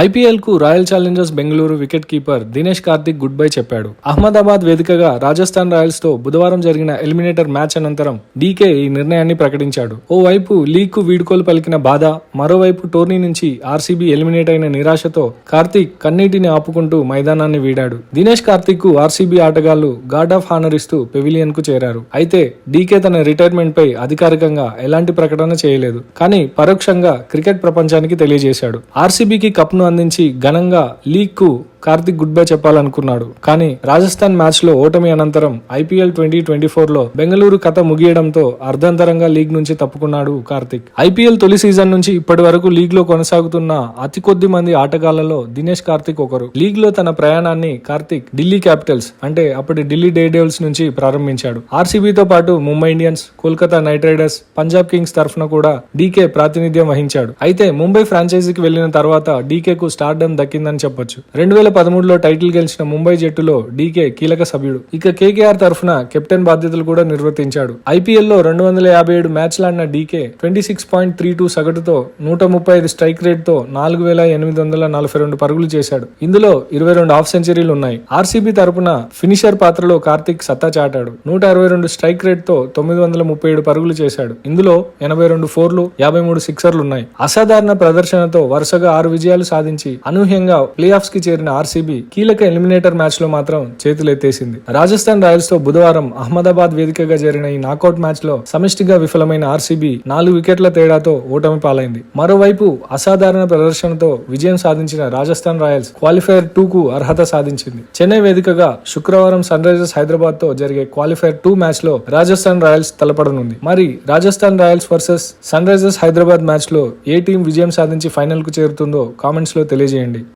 ఐపీఎల్కు royal challengers Bengaluru wicket keeper Dinesh Karthik good bye చెప్పాడు. అహ్మదాబాద్ వేదికగా రాజస్థాన్ రాయల్స్తో బుధవారం జరిగిన ఎలిమినేటర్ మ్యాచ్ అనంతరం డీకే ఈ నిర్ణయాన్ని ప్రకటించాడు. ఓవైపు లీగ్కు వీడ్కోలు పలికిన బాధ మరోవైపు టోర్నీ నుంచి ఆర్సీబీ ఎలిమినేట్ అయిన నిరాశతో కార్తిక్ కన్నీటిని ఆపుకుంటూ మైదానాన్ని వీడాడు. దినేష్ కార్తిక్కు ఆర్సీబీ ఆటగాళ్ళు గార్డ్ ఆఫ్ హానర్ ఇస్తూ పెవిలియన్కు చేరారు. అయితే డీకే తన రిటైర్మెంట్ పై అధికారికంగా ఎలాంటి ప్రకటన చేయలేదు. కానీ పరోక్షంగా క్రికెట్ ప్రపంచానికి తెలియజేశాడు. ఆర్సీబీకి కప్ను అందించి ఘనంగా లీగ్కు కార్తిక్ గుడ్ బై చెప్పాలనుకున్నాడు. కానీ రాజస్థాన్ మ్యాచ్లో ఓటమి అనంతరం ఐపీఎల్ ట్వంటీ ట్వంటీ ఫోర్లో బెంగళూరు కథ ముగియడంతో అర్ధంతరంగా లీగ్ నుంచి తప్పుకున్నాడు కార్తిక్. ఐపీఎల్ తొలి సీజన్ నుంచి ఇప్పటి వరకు లీగ్లో కొనసాగుతున్న అతి కొద్ది మంది ఆటగాళ్ళలో దినేష్ కార్తిక్ ఒకరు. లీగ్లో తన ప్రయాణాన్ని కార్తిక్ ఢిల్లీ క్యాపిటల్స్ అంటే అప్పటి ఢిల్లీ డే డేవిల్స్ నుంచి ప్రారంభించాడు. ఆర్సీబీతో పాటు Mumbai Indians Kolkata knight riders Punjab kings తరఫున కూడా డీకే ప్రాతినిధ్యం వహించాడు. అయితే ముంబై ఫ్రాంచైజీకి వెళ్ళిన తర్వాత డీకే కు స్టార్డమ్ దక్కిందని చెప్పొచ్చు. రెండు వేల పదమూడులో టైటిల్ గెలిచిన ముంబై జట్టులో డీకే కీలక సభ్యుడు. ఇక కేకేఆర్ తరఫున కెప్టెన్ బాధ్యతలు కూడా నిర్వర్తించాడు. ఐపీఎల్లో రెండు వందల యాభై ఏడు మ్యాచ్లాడిన DK twenty six point three two సగటుతో నూట ముప్పై ఐదు స్ట్రైక్ రేట్తో నాలుగు వేల ఎనిమిది వందల నలభై రెండు పరుగులు చేశాడు. ఇందులో ఇరవై రెండు హాఫ్ సెంచరీలు ఉన్నాయి. ఆర్సీబీ తరపున ఫినిషర్ పాత్రలో కార్తిక్ సత్తా చాటాడు. నూట అరవై రెండు స్ట్రైక్ రేట్తో తొమ్మిది వందల ముప్పై ఏడు పరుగులు చేశాడు. ఇందులో ఎనభై రెండు ఫోర్లు యాభై మూడు సిక్సర్లు ఉన్నాయి. అసాధారణ ప్రదర్శనతో వరుసగా ఆరు విజయాలు సాధించి అనూహ్యంగా ప్లే ఆఫ్స్కి చేరిన ఆర్సీబీ కీలక ఎలిమినేటర్ మ్యాచ్లో మాత్రం చేతులెత్తేసింది. రాజస్థాన్ రాయల్స్తో బుధవారం అహ్మదాబాద్ వేదికగా జరిగిన ఈ నాకౌట్ మ్యాచ్లో సమిష్టిగా విఫలమైన ఆర్సీబీ నాలుగు వికెట్ల తేడాతో ఓటమి పాలైంది. మరోవైపు అసాధారణ ప్రదర్శనతో విజయం సాధించిన రాజస్థాన్ రాయల్స్ క్వాలిఫైర్ టూ కు అర్హత సాధించింది. చెన్నై వేదికగా శుక్రవారం సన్ రైజర్స్ హైదరాబాద్తో జరిగే క్వాలిఫైర్ టూ మ్యాచ్లో రాజస్థాన్ రాయల్స్ తలపడనుంది. మరి Rajasthan royals versus sunrisers Hyderabad మ్యాచ్లో ఏ టీం విజయం సాధించి ఫైనల్కు చేరుతుందో కామెంట్స్లో తెలియజేయండి.